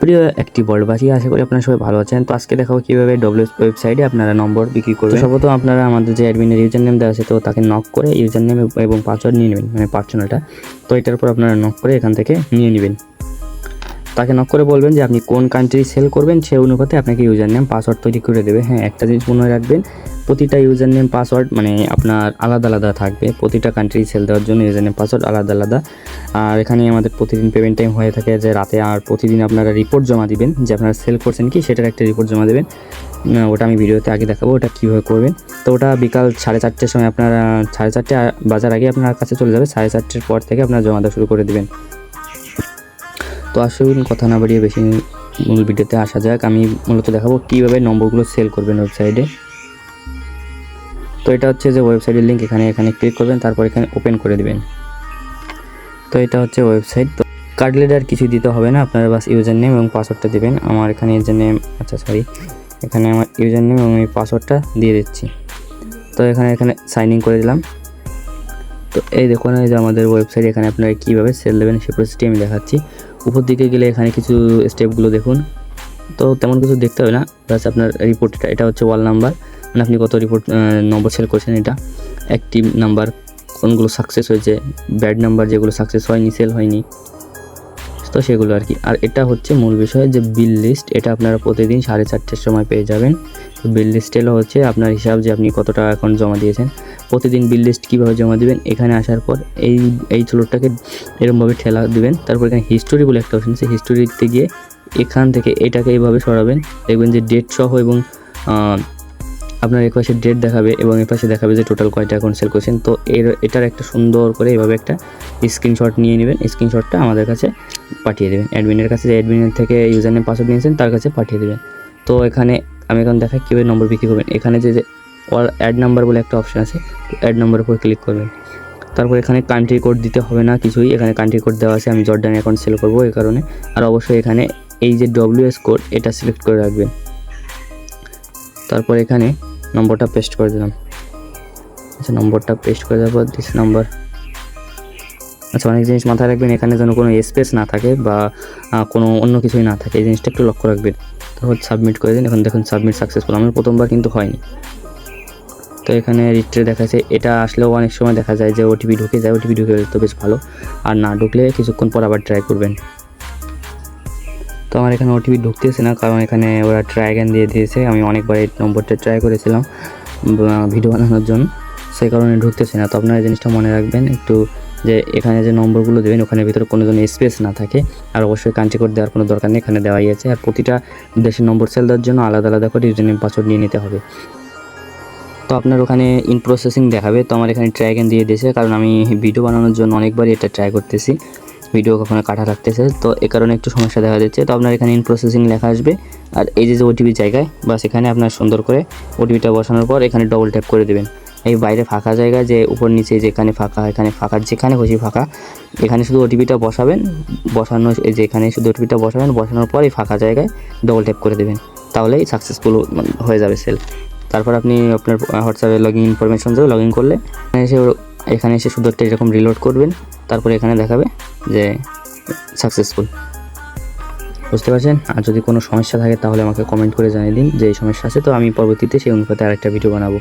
প্রিয় একটি বড়বাসী আশা করি আপনারা সবাই ভালো আছেন। তো আজকে দেখাবো কীভাবে ডব্লিউএস ওয়েবসাইটে আপনারা নম্বর বিক্রি করবেন। সর্বপ্রথম আপনারা আমাদের যে অ্যাডমিনের ইউজার নেম দেওয়া আছে, তো তাকে নক করে ইউজার নেম এবং পাসওয়ার্ড নিয়ে নেবেন মানে পার্সোনালটা তো এটার উপর আপনারা নক করে এখান থেকে নিয়ে নেবেন। তাকে নক করে বলবেন যে, আপনি কোন কান্ট্রি সেল করবেন? সেই অনুপাতে আপনাকে ইউজার নেম পাসওয়ার্ড তৈরি করে দেবে। হ্যাঁ একটা জিনিস মনে রাখবেন প্রতিটা ইউজার নেম পাসওয়ার্ড মানে আপনার আলাদা আলাদা থাকবে। প্রতিটা কান্ট্রি সেল দেওয়ার জন্য ইউজার নেম পাসওয়ার্ড আলাদা আলাদা। আর এখানে আমাদের প্রতিদিন পেমেন্ট টাইম হয়ে থাকে যে রাতে আর প্রতিদিন আপনারা রিপোর্ট জমা দিবেন, যে আপনারা সেল করছেন কি, সেটার একটা রিপোর্ট জমা দেবেন। ওটা আমি ভিডিওতে আগে দেখাবো, ওটা কীভাবে করবেন। তো ওটা বিকাল সাড়ে চারটের সময় আপনারা, সাড়ে চারটে বাজার আগে আপনার কাছে চলে যাবে, সাড়ে চারটের পর থেকে আপনারা জমা দেওয়া শুরু করে দেবেন। তো আসুন, কথা না বাড়িয়ে বেশি মূল ভিডিওতে আসা যাক। আমি মূলত দেখাবো কীভাবে নম্বরগুলো সেল করবেন ওয়েবসাইটে তো এটা হচ্ছে যে ওয়েবসাইটের লিঙ্ক এখানে এখানে ক্লিক করবেন, তারপর এখানে ওপেন করে দেবেন। তো এটা হচ্ছে ওয়েবসাইট তো কার্ড লিডার কিছু দিতে হবে না, আপনারা বাস ইউজার নেম এবং পাসওয়ার্ডটা দেবেন। আমার এখানে ইউজার নেম আচ্ছা সরি এখানে আমার ইউজার নেম এবং এই পাসওয়ার্ডটা দিয়ে দিচ্ছি। তো এখানে এখানে সাইন ইন করে দিলাম। তো এই দেখুন, এই যে আমাদের ওয়েবসাইট এখানে আপনারা কীভাবে সেল দেবেন সে প্রসেসটি আমি দেখাচ্ছি। উপর দিকে গেলে এখানে কিছু স্টেপগুলো দেখুন। তো তেমন কিছু দেখতে হবে না প্লাস আপনার রিপোর্টটা এটা হচ্ছে ওয়াল নাম্বার মানে আপনি কত রিপোর্ট নম্বর সেল করছেন এটা? অ্যাক্টিভ নাম্বার কোনগুলো সাকসেস হয়েছে? ব্যাড নাম্বার যেগুলো সাকসেস হয়নি সেল হয়নি। তো সেগুলো আর কি। আর এটা হচ্ছে মূল বিষয় যে বিল লিস্ট এটা আপনারা প্রতিদিন সাড়ে চারটের সময় পেয়ে যাবেন। বিল লিস্ট এলো হচ্ছে আপনার হিসাব যে আপনি কত টাকা এখন জমা দিয়েছেন। প্রতিদিন বিল লিস্ট কীভাবে জমা দিবেন, এখানে আসার পর এই এই চুলোটাকে এরকমভাবে ঠেলা দিবেন। তারপর এখানে হিস্টোরি বলে একটা অপশন সেই হিস্টোরিতে গিয়ে এখান থেকে এটাকে এইভাবে সরাবেন। দেখবেন যে ডেট সহ এবং আপনার এক পাশে ডেট দেখাবে এবং এ পাশে দেখাবে যে টোটাল কয়টা অ্যাকাউন্ট সেল করছেন। তো এর, এটার একটা সুন্দর করে এভাবে একটা স্ক্রিনশট নিয়ে নেবেন। স্ক্রিনশটটা আমাদের কাছে পাঠিয়ে দেবেন। অ্যাডমিনের কাছে যে অ্যাডমিনের থেকে ইউজার নেম পাসওয়ার্ড নিয়েছেন, তার কাছে পাঠিয়ে দেবেন। তো এখানে আমি এখন দেখাই কীভাবে নম্বর বিক্রি করবেন। এখানে যে যে অ্যাড নাম্বার বলে একটা অপশন আছে অ্যাড নাম্বারের উপর ক্লিক করবেন। তারপর এখানে কান্ট্রি কোড দিতে হবে না কিছুই। এখানে কান্ট্রি কোড দেওয়া আছে, আমি জর্ডান অ্যাকাউন্ট সেল করব এই কারণে। আর অবশ্যই এখানে এই যে ডব্লিউএস কোড এটা সিলেক্ট করে রাখবেন। তারপর এখানে নম্বরটা পেস্ট করে দিলাম। আচ্ছা নম্বরটা পেস্ট করে দেওয়ার পর দিস নাম্বার আচ্ছা অনেক জিনিস মাথায় রাখবেন, এখানে যেন কোনো স্পেস না থাকে বা কোনো অন্য কিছুই না থাকে। এই জিনিসটা একটু লক্ষ্য রাখবেন। তারপর সাবমিট করে দিন। এখন দেখুন সাবমিট সাকসেসফুল আমার প্রথমবার কিন্তু হয়নি। তো এখানে রিট্রে দেখাচ্ছে। এটা আসলেও অনেক সময় দেখা যায় যে ওটিপি ঢুকে যায়। ওটিপি ঢুকে তো বেশ ভালো। আর না ঢুকলে কিছুক্ষণ পর আবার ট্রাই করবেন। তো আমার এখানে ওটিপি ঢুকতেছে না, কারণ এখানে ওরা ট্রাই অ্যাগান দিয়ে দিয়েছে। আমি অনেকবার এই নম্বরটা ট্রাই করেছিলাম ভিডিও বানানোর জন্য, সেই কারণে ঢুকতেছে না। তো আপনারা এই জিনিসটা মনে রাখবেন একটু, যে এখানে যে নম্বরগুলো দেবেন ওখানে ভিতরে কোনো যেন স্পেস না থাকে। আর অবশ্যই কান্ট্রি কোড দেওয়ার কোনো দরকার নেই, এখানে দেওয়াই আছে। আর প্রতিটা দেশের নম্বর সেল দেওয়ার জন্য আলাদা আলাদা করে ইউজারনেম পাসওয়ার্ড নিয়ে নিতে হবে। তো আপনার ওখানে ইন প্রসেসিং দেখাবে। তো আমার এখানে ট্রাই অ্যাগান দিয়ে দিয়েছে, কারণ আমি ভিডিও বানানোর জন্য অনেকবারই এটা ট্রাই করতেছি। ভিডিও কখনো কাটা রাখতেছে তো এ কারণে একটু সমস্যা দেখা যাচ্ছে তো আপনার এখানে ইন প্রসেসিং লেখা আসবে, আর এই যে ওটিপি জায়গায়, বা সেখানে আপনার সুন্দর করে ওটিপিটা বসানোর পর এখানে ডবল ট্যাপ করে দেবেন। এই বাইরে ফাঁকা জায়গা, যে উপর নিচে যেখানে ফাঁকা, এখানে ফাঁকা, যেখানে খুশি ফাঁকা, এখানে শুধু ওটিপিটা বসাবেন, বসানো, এই যে এখানে শুধু ওটিপিটা বসাবেন, বসানোর পর এই ফাঁকা জায়গায় ডবল ট্যাপ করে দেবেন। তাহলেই সাকসেসফুল হয়ে যাবে সেল তারপর আপনি আপনার হোয়াটসঅ্যাপে লগ ইন ইনফরমেশন যাবে লগ ইন করলে, এখানে এসে এখানে এসে শুধু একটা এরকম রিলোড করবেন। তারপরে এখানে দেখাবে যে সাকসেসফুল বুঝতে পারছেন? আর যদি কোনো সমস্যা থাকে তাহলে আমাকে কমেন্ট করে জানিয়ে দিন যে এই সমস্যা আছে, তো আমি পরবর্তীতে সেই অনুপাতে আরেকটা ভিডিও বানাবো।